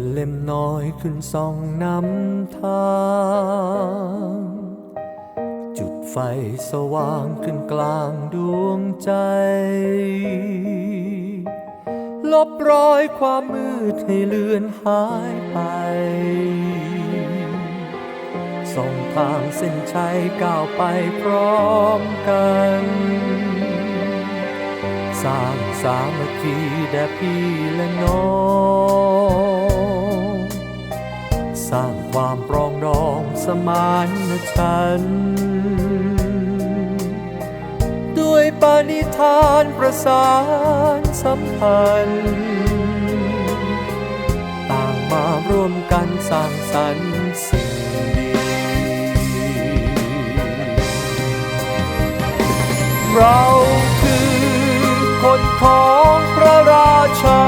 นเล่มน้อยขึ้นส่องนำทาง จุดไฟสว่างขึ้นกลางดวงใจ ลบรอยความมืดให้เลือนหายไป ส่องทางเส้นชัยก้าวไปพร้อมกันสร้างสามัคคีแด่พี่และน้อง มานฉัน ด้วยปาณิธานประสานสัมพันธ์ ต่างมาร่วมกันสร้างสรรค์สิ่งดี เราคือคนของพระราชา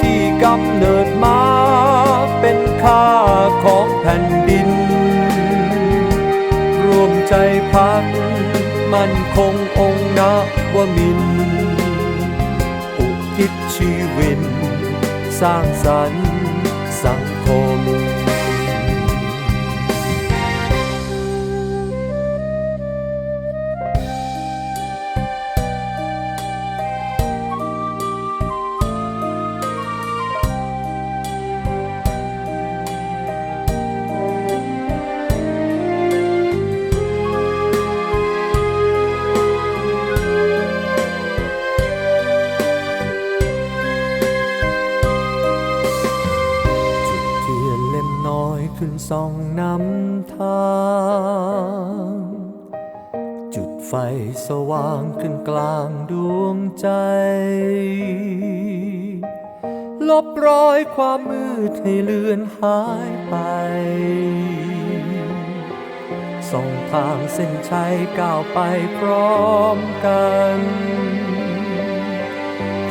ที่กำเนิ ใจพัก มั่นคงองค์นวมินอุทิศชีวิต สร้างสรรค์สังคม ขึ้นส่องนำทาง จุดไฟสว่างขึ้นกลางดวงใจ ลบรอยความมืดให้เลือนหายไปส่องทางเส้นชัยก้าวไปพร้อมกัน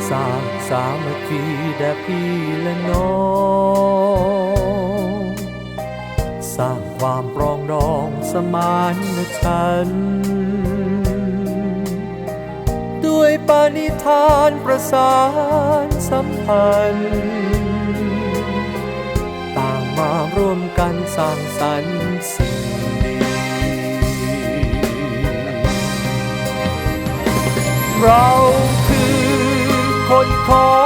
สร้างสามัคคีแด่พี่และน้อง สร้างความปรองดองสมานฉัน ด้วยปาณิธานประสานสัมพันธ์ต่างมาร่วมกันสร้างสรรค์สิ่งดีเราคือคนของ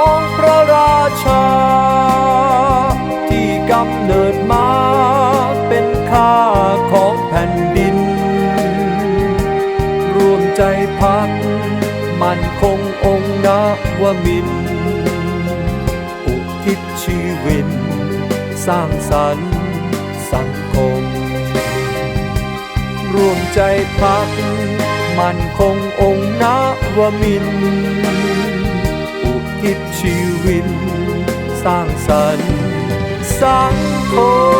คงองค์นวมิน อุทิศชีวิต สร้างสรรค์สังคม ร่วมใจพัก มันคงองค์นวมิน อุทิศชีวิต สร้างสรรค์สังคม